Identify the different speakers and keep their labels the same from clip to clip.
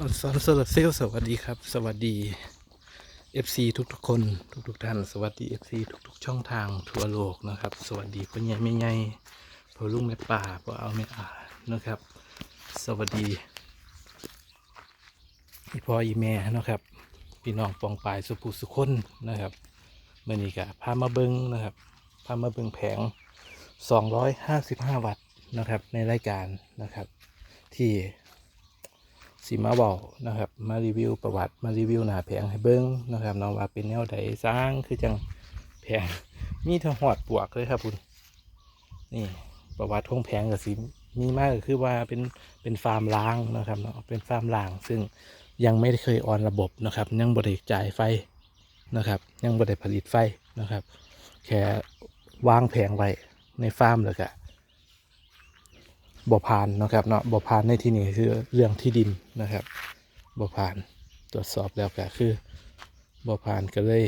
Speaker 1: ออนซอนโซลาเซลลสวัสดีครับ สวัสดี FC ทุกๆคน ทุกๆท่าน สวัสดี FC ทุกๆ ช่องทางทั่วโลกนะครับ สวัสดีพ่อใหญ่แม่ใหญ่พ่อลุงแม่ป่าพ่อเอาแม่อานะครับ สวัสดีอีพ่ออีแม่นะครับ พี่น้องปองปายสุภูสุคนนะครับเมื่อนี้ก็พามาเบิงนะครับพามาเบิงแผง 255 วัตต์นะครับในรายการนะครับ ที่ สีมาบอกนะครับ มารีวิวประวัติมารีวิวหน้าแผงให้เบิ้งนะครับน้องว่าเป็นแนวใดสร้างคือจังแผงมีทั้งหอดปวกเลยครับคุณนี่ประวัติของแผงกับสีมีมากก็คือว่าเป็นเป็นฟาร์มล้างนะครับเนาะเป็นฟาร์มล้าง ซึ่งยังไม่เคยออนระบบนะครับ ยังบริจ่ายไฟนะครับ ยังบริผลิตไฟนะครับ แค่วางแผงไว้ในฟาร์มเลยก็ บ่ผ่านนะครับเนาะบ่ผ่านในที่นี้คือเรื่องที่ดินนะครับบ่ผ่านตรวจสอบแล้วก็คือบ่ผ่านก็เลย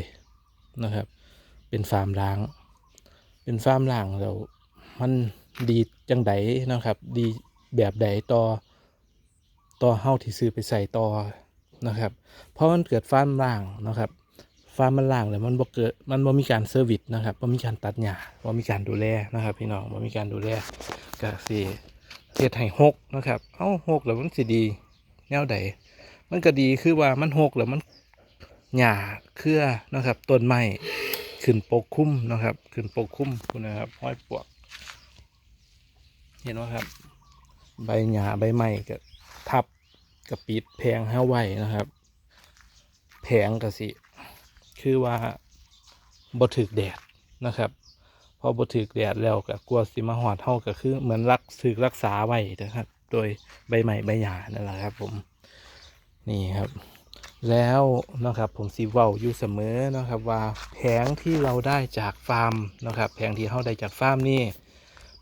Speaker 1: นะครับ เป็นฟาร์มล้าง เป็นฟาร์มล้างแล้วมันดีจังไดนะครับ ดีแบบใดต่อต่อเฮาที่ซื้อไปใส่ต่อนะครับ เพราะมันเกิดฟาร์มล้างนะครับฟาร์มมันล่างแล้วมันบ่เกิดมันบ่มีการเซอร์วิสนะครับบ่มีการตัดหญ้าบ่มีการดูแลนะครับ พี่น้องบ่มีการดูแลก็สิ เฮ็ดให้หกนะครับ เอ้าหกแล้วมันสิดี แนวใดมันก็ดีคือว่ามันหกแล้วมันหญ้าเครือนะครับต้นไม้ขึ้นปกคลุมนะครับ ขึ้นปกคลุมคุณนะครับห้อยปวก เห็นไหมครับ ใบหญ้าใบไม้ก็ทับกับปิดแพงห้าไว้นะครับแผงก็สิ คือว่าบ่ถึกแดดนะครับ อบ่ถึกแดดแล้วก็กลัวสิมาหอดเฮาก็คือเหมือนรักถึกรักษาไว้นะครับ โดยใบไม้ใบหญ้านั่นแหละครับ ผมนี่ครับ แล้วนะครับผมสิเว้าอยู่เสมอนะครับ ว่าแผงที่เราได้จากฟาร์มนะครับ แผงที่เฮาได้จากฟาร์มนี่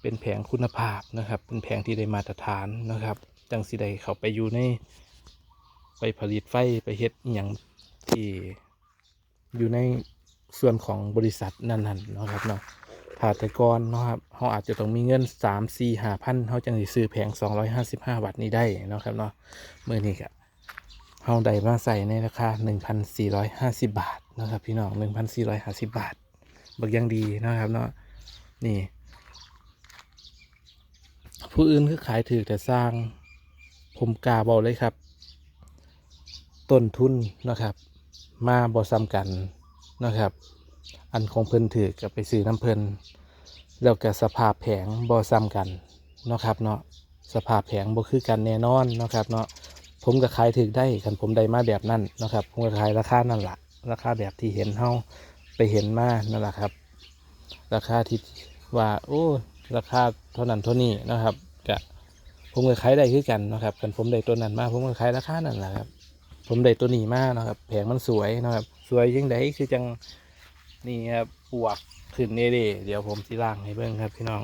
Speaker 1: เป็นแผงคุณภาพนะครับ เป็นแผงที่ได้มาตรฐานนะครับจังสิได้เขาไปอยู่ในไปผลิตไฟไปเฮ็ดอย่างที่อยู่ในส่วนของบริษัทนั้นๆเนะครับเนาะ ถ้าแต่ก่อนเนาะครับเขาอาจจะต้องมีเงิน3 4 5พันเขาจึงสิซื้อแผง255วัตต์นี้ได้เนาะครับเนาะเมื่อนี้ก็เขาได้มาใส่ในราคา1,450บาทนะครับพี่น้อง1,450บาทบักยังดีนะครับเนาะนี่ ผู้อื่นคือขายถือแต่สร้างผมกาบอกเลยครับ ต้นทุนนะครับ มาบ่ซ้ำกันนะครับ อันของเพิ่นถือกับไปซื้อน้ำเพิ่นแล้วก็สภาพแผงบ่ซ้ำกันเนาะครับเนาะสภาพแผงบ่คือกันแน่นอนเนาะครับเนาะผมก็ขายถือได้คันผมได้มาแบบนั้นเนาะครับผมก็ขายราคานั่นแหละราคาแบบที่เห็นเฮาไปเห็นมานั่นแหละครับ ราคาที่ว่าโอ้ราคาเท่านั้นเท่านี้นะครับก็ผมก็ขายได้คือกันนะครับคันผมได้ตัวนั้นมาผมก็ขายราคานั่นแหละครับผมได้ตัวนี้มานะครับ แผงมันสวยนะครับ สวยยังไงคือจัง นี่ครับปวกขึ้นเน่เดเดี๋ยวผมสิล่างให้เบิ่งครับพี่น้อง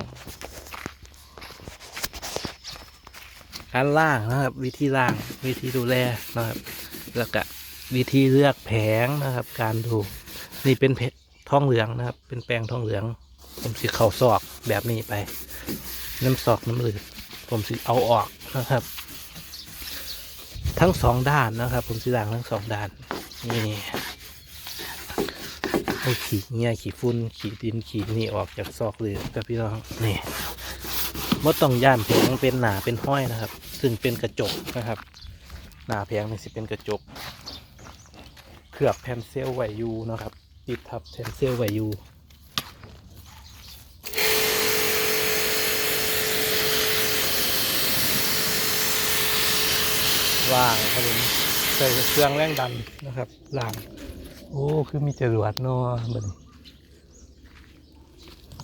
Speaker 1: การล่างนะครับ วิธีล่างวิธีดูแลนะครับ แล้วก็วิธีเลือกแผงนะครับ การดูนี่เป็นเพชรทองเหลืองนะครับ เป็นแปลงทองเหลือง ผมสิเข่าซอกแบบนี้ไป น้ำซอกน้ำเหลือผมสิเอาออกนะครับ ทั้งสองด้านนะครับ ผมสีด่างทั้งสองด้านนี่ เอาขีดเงี้ยขีดฟุ้นขีดดินขีดนี่ออกจากซอกเลยกับพี่น้องนี่มดต้องย่านแผงเป็นหนาเป็นห้อยนะครับ ซึ่งเป็นกระจกนะครับ หนาแผงนี่สิเป็นกระจก เคลือบแผ่นเซลล์ไวยูนะครับปิดทับแผ่นเซลล์ไวยูว่างครับผมใส่เครื่องแรงดันนะครับล่าง โอ้ คือมีจรวดเนาะบัดนี้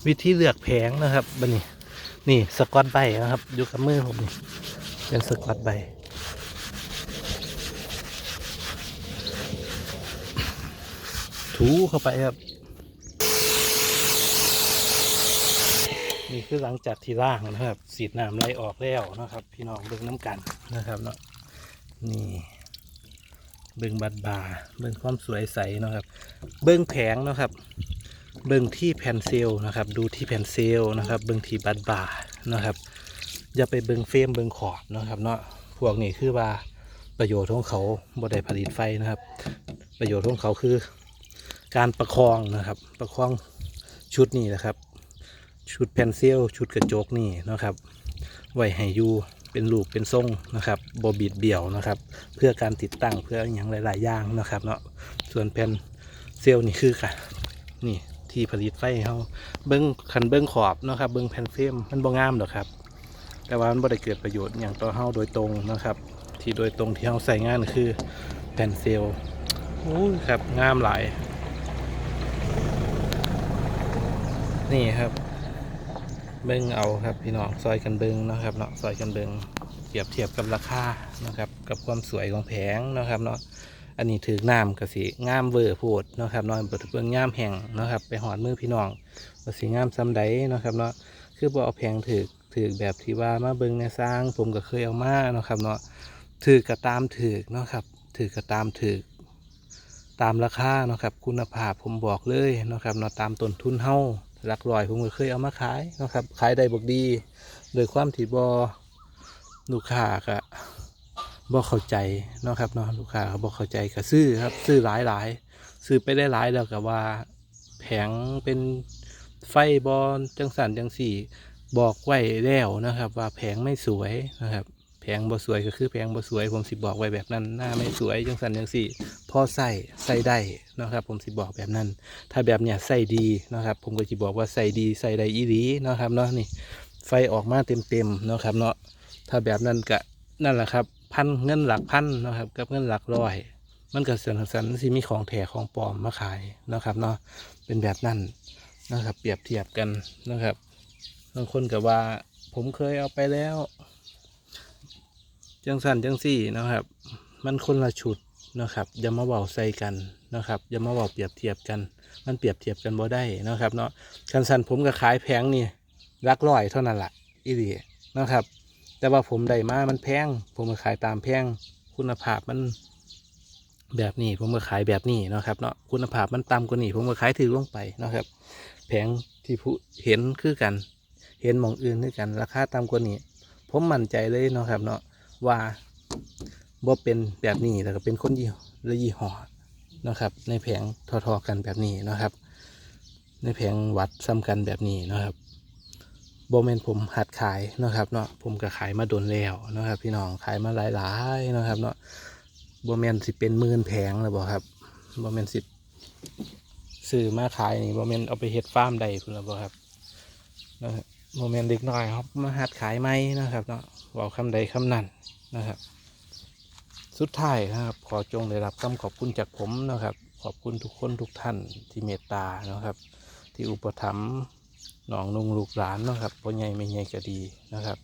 Speaker 1: วิธีเลือกแผงนะครับบัดนี้ นี่สกอตใบนะครับ อยู่กับมือผมนี่เป็นสกอตใบถูเข้าไปครับ นี่คือหลังจากที่ล่างนะครับสีดน้ำไหลออกแล้วนะครับ พี่น้องเบิ่งน้ำกันนะครับเนาะนี่ เบิ่งบัดบาเบิ่งความสวยใสเนาะครับ เบิ่งแผงเนาะครับ เบิ่งที่แผ่นเซลล์นะครับ ดูที่แผ่นเซลล์นะครับ เบิ่งที่บัดบานะครับ อย่าไปเบิ่งเฟรมเบิ่งขอบเนาะครับ เนาะพวกนี้คือว่าประโยชน์ของเขาบ่ได้ผลิตไฟนะครับ ประโยชน์ของเขาคือ การประคองนะครับ ประคองชุดนี้นะครับ ชุดแผ่นเซลชุดกระจกนี่นะครับ ไว้ให้อยู่ เป็นลูกเป็นทรงนะครับบบิดเบี่ยวนะครับ เพื่อการติดตั้งเพื่ออย่างหลาย ๆ อย่างนะครับเนาะส่วนแผ่นเซลล์นี่คือค่ะนี่ที่ผลิตไฟให้เขาเบิ้งคันเบิ้งขอบนะครับ เบิ้งแผ่นเฟรมมันบ่งามหรอกครับ แต่ว่ามันบ่ได้เกิดประโยชน์อย่างต่อเฮาโดยตรงนะครับ ที่โดยตรงที่เฮาใส่งานคือแผ่นเซลล์โอ้ยครับงามหลายนี่ครับ เบิ้งเอาครับพี่น้องซอยกันเบิ้งนะครับเนาะซอยกันเบิ้งเปรียบเทียบกับราคานะครับ กับความสวยของแผงนะครับเนาะอันนี้ถือน้ำกับสีงามเวอร์โพดนะครับนาะเปิดเบิ้งงามแห่งนะครับ ไปหอดมือพี่น้องว่าสีงามซ้ำใดนะครับเนาะคือบ่เอาแผงถือถือแบบที่ว่ามาเบิ้งในสร้างผมก็เคยเอามาเนาะครับเนาะถือกระตามถือนะครับถือกระตามถือตามราคาเนาะครับ คุณภาพผมบอกเลยนะครับเนาะตามต้นทุนเฮา หลักร้อยผมก็เคยเอามาขายนะครับ ขายได้บกดี โดยความที่บอลูกค้าก็บ่เข้าใจนะครับเนาะลูกค้าก็บ่เข้าใจก็ซื้อครับ ซื้อหลายหลายซื้อไปได้หลายแล้วก็ว่า แผงเป็นไฟบอลจังสันจังสี่ บอกไว้แล้วนะครับ ว่าแผงไม่สวยนะครับแผงบ่สวยก็คือแผงบ่สวยผมสิบอกไว้แบบนั้นหน้าไม่สวยจังสันจังสี่ อใส่ใส่ได้นะครับ ผมสิบอกแบบนั้น ถ้าแบบเนี้ยใส่ดีนะครับ ผมก็จะบอกว่าใส่ดีใส่ได้อีหลีนะครับเนาะนี่ ไฟออกมาเต็มๆเนะครับเนาะถ้าแบบนั้นก็นั่นแหละครับ พันเงินหลักพันนะครับกับเงินหลักร้อย มันก็สันสันสิมีของแถของปลอมมาขายนะครับเนาะเป็นแบบนั้นนะครับ เปรียบเทียบกันนะครับบางคนก็ว่า ผมเคยเอาไปแล้วจังสันจังสี่นะครับ มันคนละชุด นะครับอย่ามาเบาใส่กันนะครับอย่ามาเบาเปรียบเทียบกัน มันเปรียบเทียบกันบ่ได้นะครับเนาะคันสันผมก็ขายแพงนี่รักร้อยเท่านั้นแหละอีดีนะครับ แต่ว่าผมได้มามันแพงผมก็ขายตามแพงคุณภาพมันแบบนี้ผมก็ขายแบบนี้นะครับเนาะคุณภาพมันต่ำกว่านี้ผมก็ขายถือลงไปนะครับ แผงที่ผู้เห็นคือกัน เห็นมองอื่นคือกัน ราคาต่ำกว่านี้ ผมมั่นใจเลยนะครับเนาะว่า บ่เป็นแบบนี้แล้วก็เป็นคนยี่ห้อและยี่ห้อนะครับ ในแผงทอๆกันแบบนี้นะครับ ในแผงวัดซ้ำกันแบบนี้นะครับโบเมนผมหัดขายนะครับเนาะผมก็ขายมาโดนแล้วนะครับ พี่น้องขายมาหลายๆนะครับเนาะโบเมนสิเป็นหมื่นแผงเลยบอกครับโบเมนสิซื้อมาขายนี่โบเมนเอาไปเฮ็ดฟาร์มใดพุ่นละบ่ครับนะครับโบเมนเด็กน้อยครับมาหัดขายไหมนะครับเนาะบอกคำใดคำนั้นนะครับ สุดท้ายนะครับ ขอจงได้รับคำขอบคุณจากผมนะครับ ขอบคุณทุกคนทุกท่านที่เมตตานะครับ ที่อุปถัมภ์หนองนุงลูกหลานนะครับพ่อใหญ่ไม่ใหญ่ก็ดีนะครับ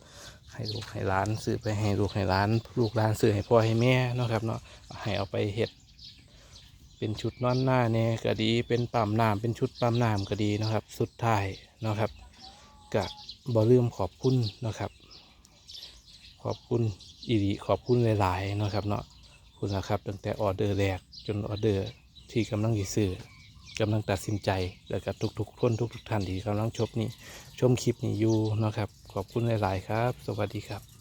Speaker 1: ให้ลูกให้หลานซื้อไปให้ลูกให้หลานลูกหลานซื้อให้พ่อให้แม่นะครับเนาะให้เอาไปเห็ดเป็นชุดนอนหน้าเนี่ยก็ดี เป็นปั๊มน้ำเป็นชุดปั๊มน้ำก็ดีนะครับ สุดท้ายนะครับก็บ่ลืมขอบคุณนะครับ ขอบคุณ อีดีขอบคุณหลายๆนะครับเนาะคุณนะครับตั้งแต่ออเดอร์แรกจนออเดอร์ที่กำลังสิซื้อกำลังตัดสินใจแล้วกับทุกๆคนทุกๆท่านที่กำลังชมนี่ชมคลิปนี้อยู่นะครับ ขอบคุณหลาย ๆ ครับ สวัสดีครับ